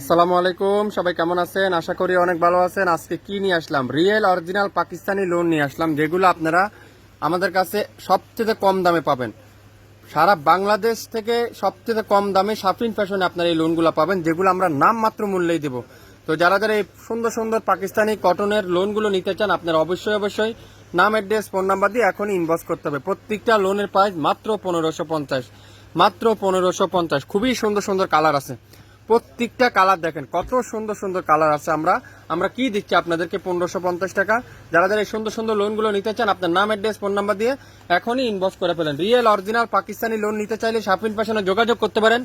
আসসালামু আলাইকুম, সবাই কেমন আছেন? আশা করি অনেক ভালো আছেন। আজকে কি নিয়ে আসলাম? রিয়েল অরিজিনাল পাকিস্তানি লোন নিয়ে আসলাম, যেগুলো আপনারা আমাদের কাছে সবচেয়ে কম দামে পাবেন। সারা বাংলাদেশ থেকে সবচেয়ে কম দামে সাফিন ফ্যাশনে আপনারা এই লোনগুলো পাবেন, যেগুলো আমরা নাম মাত্র মূল্যেই দেব। তো যারা যারা এই সুন্দর সুন্দর পাকিস্তানি কটনের লোনগুলো নিতে চান, আপনারা অবশ্যই অবশ্যই নাম অ্যাড্রেস ফোন নাম্বার দিয়ে এখনই ইনভেস্ট করতে হবে। প্রত্যেকটা লোনের প্রাইস মাত্র পনেরোশো পঞ্চাশ। মাত্র পনেরোশো পঞ্চাশ। খুবই সুন্দর সুন্দর কালার আছে। প্রত্যেকটা কালার দেখেন, কত সুন্দর সুন্দর কালার আছে আমরা। আমরা কি দিচ্ছি আপনাদেরকে পনেরোশো পঞ্চাশ টাকা? যারা যারা এই সুন্দর সুন্দর লোনগুলো নিতে চান, আপনার নাম অ্যাড্রেস ফোন নাম্বার দিয়ে এখনই ইনভস্ট করে ফেলেন। রিয়েল অরিজিনাল পাকিস্তানি লোন নিতে চাইলে সাফিন ফ্যাশনে যোগাযোগ করতে পারেন।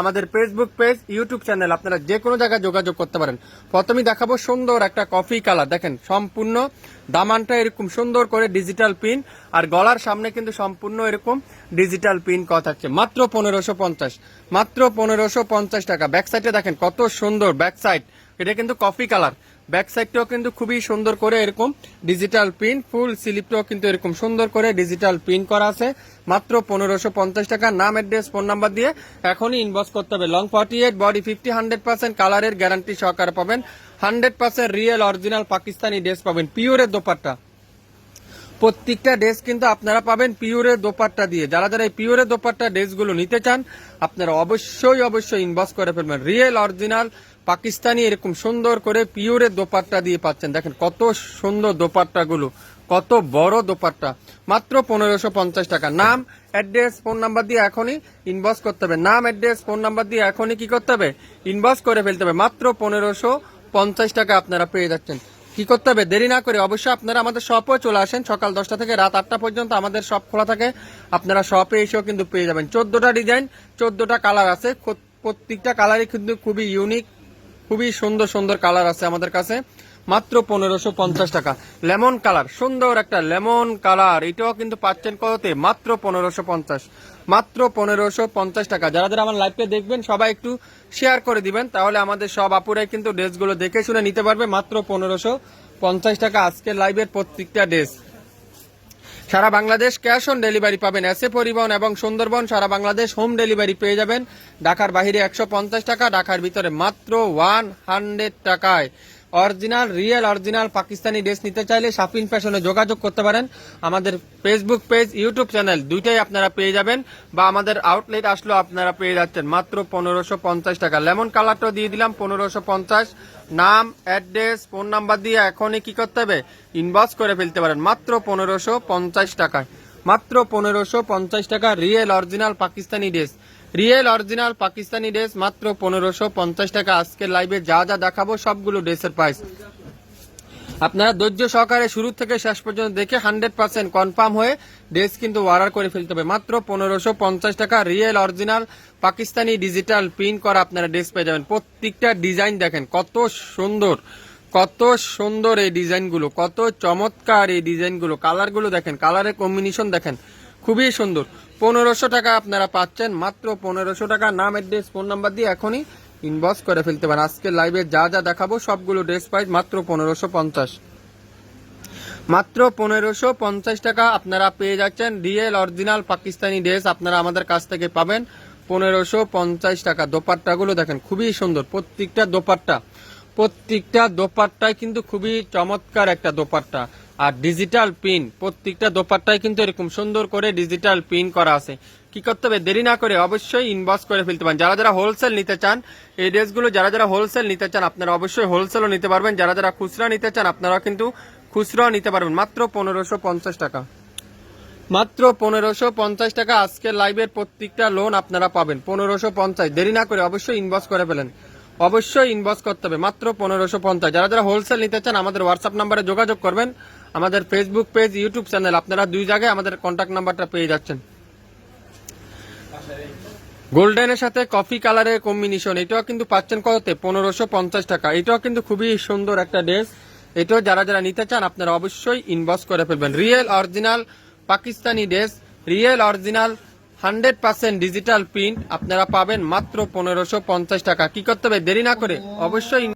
আমাদের ফেসবুক পেজ ইউটিউব চ্যানেল আপনারা যে কোনো জায়গায় যোগাযোগ করতে পারেন। প্রথমেই দেখাবো সুন্দর একটা কফি কালার দেখেন, সম্পূর্ণ দামানটা এরকম সুন্দর করে ডিজিটাল পিন আর গলার সামনে কিন্তু সম্পূর্ণ এরকম ডিজিটাল পিন কথা থাকছে। মাত্র পনেরোশো পঞ্চাশ। মাত্র পনেরোশো পঞ্চাশ টাকা। ব্যাক সাইডে দেখেন কত সুন্দর ব্যাক সাইড এটা কিন্তু কফি কালার ব্যাক সাইডটাও কিন্তু খুবই সুন্দর করে এরকম ডিজিটাল প্রিন্ট ফুল স্লিপটাও কিন্তু এরকম সুন্দর করে ডিজিটাল প্রিন্ট করা আছে। মাত্র পনেরোশো পঞ্চাশ টাকা। নাম অ্যাড্রেস ফোন নাম্বার দিয়ে এখনই ইনভেস্ট করতে হবে। Long forty eight body fifty hundred percent কালারের গ্যারান্টি সহকারে পাবেন। Hundred percent real original Pakistani dress পাবেন। পিওরের দোপাট্টা। প্রত্যেকটা ড্রেস কিন্তু আপনারা পাবেন পিওরের দোপাট্টা দিয়ে। যারা যারা এই পিওরের দোপাট্টা ড্রেসগুলো নিতে চান, আপনারা অবশ্যই অবশ্যই ইনভেস্ট করে ফেলবেন। রিয়েল অরিজিনাল পাকিস্তানি, এরকম সুন্দর করে পিওরের দোপাট্টা দিয়ে পাচ্ছেন। দেখেন কত সুন্দর দোপাট্টাগুলো কত বড় দোপাট্টা। মাত্র পনেরোশো পঞ্চাশ টাকা। নাম অ্যাড্রেস ফোন নাম্বার দিয়ে এখনই ইনভেস্ট করতে হবে। নাম অ্যাড্রেস ফোন নাম্বার দিয়ে এখনই কি করতে হবে? ইনভেস্ট করে ফেলতে হবে। মাত্র পনেরোশো পঞ্চাশ টাকা আপনারা পেয়ে যাচ্ছেন। কি করতে হবে? দেরি না করে অবশ্যই আপনারা আমাদের শপেও চলে আসেন। সকাল দশটা থেকে রাত আটটা পর্যন্ত আমাদের শপ খোলা থাকে। আপনারা শপে এসেও কিন্তু পেয়ে যাবেন। চোদ্দটা ডিজাইন চোদ্দটা কালার আছে। প্রত্যেকটা কালারই কিন্তু খুবই ইউনিক খুবই সুন্দর সুন্দর কালার আছে আমাদের কাছে। মাত্র পনেরোশো পঞ্চাশ টাকা। লেমন কালার সুন্দর একটা লেমন কালার এটাও কিন্তু পাচ্ছেন কততে মাত্র পনেরোশো পঞ্চাশ। মাত্র পনেরোশো পঞ্চাশ টাকা। যারা যারা আমার লাইভে দেখবেন, সবাই একটু শেয়ার করে দিবেন, তাহলে আমাদের সব আপুরাই কিন্তু ড্রেসগুলো দেখে শুনে নিতে পারবে। মাত্র পনেরোশো পঞ্চাশ টাকা আজকের লাইভের প্রত্যেকটা ড্রেস সারা বাংলাদেশ ক্যাশ অন ডেলিভারি পাবেন। এসে পরিবহন এবং সুন্দরবন সারা বাংলাদেশ হোম ডেলিভারি পেয়ে যাবেন। ঢাকার বাহিরে একশো পঞ্চাশ টাকা, ঢাকার ভিতরে মাত্র ওয়ান হান্ড্রেড টাকায়। Original, real, original Pakistani dress নিতে চাইলে শাপিন ফ্যাশনে যোগাযোগ করতে পারেন। আমাদের ফেসবুক পেজ ইউটিউব চ্যানেল দুইটাই আপনারা পেয়ে যাবেন বা আমাদের আউটলেট আসলেও আপনারা পেয়ে যাচ্ছেন। মাত্র পনেরোশো পঞ্চাশ টাকা। লেমন কালারটাও দিয়ে দিলাম, পনেরোশো পঞ্চাশ। নাম অ্যাড্রেস ফোন নাম্বার দিয়ে এখনই কি করতে হবে? ইনভেস্ট করে ফেলতে পারেন। মাত্র পনেরোশো পঞ্চাশ টাকায়। মাত্র পনেরোশো পঞ্চাশ টাকা real original Pakistani dress real, original Pakistani dress মাত্র পনেরোশো পঞ্চাশ টাকা। আজকের লাইভে যা যা দেখাবো সবগুলো ড্রেসের প্রাইস আপনারা ধৈর্য সহকারে শুরু থেকে শেষ পর্যন্ত দেখে হান্ড্রেড পার্সেন্ট কনফার্ম হয়ে ড্রেস কিন্তু অর্ডার করে ফেলতে হবে। মাত্র পনেরোশো পঞ্চাশ টাকা real, original Pakistani digital print করা আপনারা ড্রেস পেয়ে যাবেন। প্রত্যেকটা ডিজাইন দেখেন, কত সুন্দর কত সুন্দর এই ডিজাইনগুলো কত চমৎকার এই ডিজাইনগুলো কালারগুলো দেখেন কালারের কম্বিনেশন দেখেন। খুবই সুন্দর। পনেরোশো টাকা আপনারা পাচ্ছেন, মাত্র পনেরোশো টাকা। নাম অ্যাড্রেস ফোন নাম্বার দিয়ে এখনই ইনবক্স করে ফেলতে পারেন। আজকে লাইভে যা যা দেখাবো, সবগুলো ড্রেস প্রাইস মাত্র পনেরোশো পঞ্চাশ। মাত্র পনেরোশো পঞ্চাশ টাকা আপনারা পেয়ে যাচ্ছেন। রিয়েল অরিজিনাল পাকিস্তানি ড্রেস আপনারা আমাদের কাছ থেকে পাবেন পনেরোশো পঞ্চাশ টাকা। দোপাট্টাগুলো দেখেন, খুবই সুন্দর। প্রত্যেকটা দোপাট্টা, প্রত্যেকটা দোপাট্টায় কিন্তু খুবই চমৎকার একটা দোপাট্টা। আর ডিজিটাল পিন প্রত্যেকটা দোপাট্টায় কিন্তু এরকম সুন্দর করে ডিজিটাল পিন করা আছে। কি করতে হবে? দেরি না করে অবশ্যই ইনবক্স করে ফেলতে পারেন। যারা যারা হোলসেল নিতে চান, এই ড্রেসগুলো যারা যারা হোলসেল নিতে চান, আপনারা অবশ্যই হোলসেলও নিতে পারবেন। যারা যারা খুচরা নিতে চান আপনারা কিন্তু খুচরাও নিতে পারবেন। মাত্র পনেরোশো পঞ্চাশ টাকা। মাত্র পনেরোশো পঞ্চাশ টাকা আজকের লাইভের প্রত্যেকটা লোন আপনারা পাবেন। পনেরোশো পঞ্চাশ। দেরি না করে অবশ্যই ইনবক্স করে ফেলেন। অবশ্যই ইনবক্স করতে হবে। মাত্র পনেরোশো পঞ্চাশ। যারা যারা হোলসেল নিতে চান, আমাদের হোয়াটসঅ্যাপ নাম্বারে যোগাযোগ করবেন। আমাদের ফেসবুক পেজ ইউটিউব চ্যানেল আপনারা দুই জায়গায় আমাদের কন্ট্যাক্ট নাম্বারটা পেয়ে যাচ্ছেন। গোল্ডেনের সাথে কফি কালারের কম্বিনেশন এটাও কিন্তু পাচ্ছেন কততে? পনেরোশো পঞ্চাশ টাকা। এটাও কিন্তু খুবই সুন্দর একটা ড্রেস এটাও যারা যারা নিতে চান, আপনারা অবশ্যই ইনবক্স করে ফেলবেন। Real original Pakistani dress real original hundred percent digital print আপনারা পাবেন মাত্র পনেরোশো পঞ্চাশ টাকা। কি করতে হবে? দেরি না করে অবশ্যই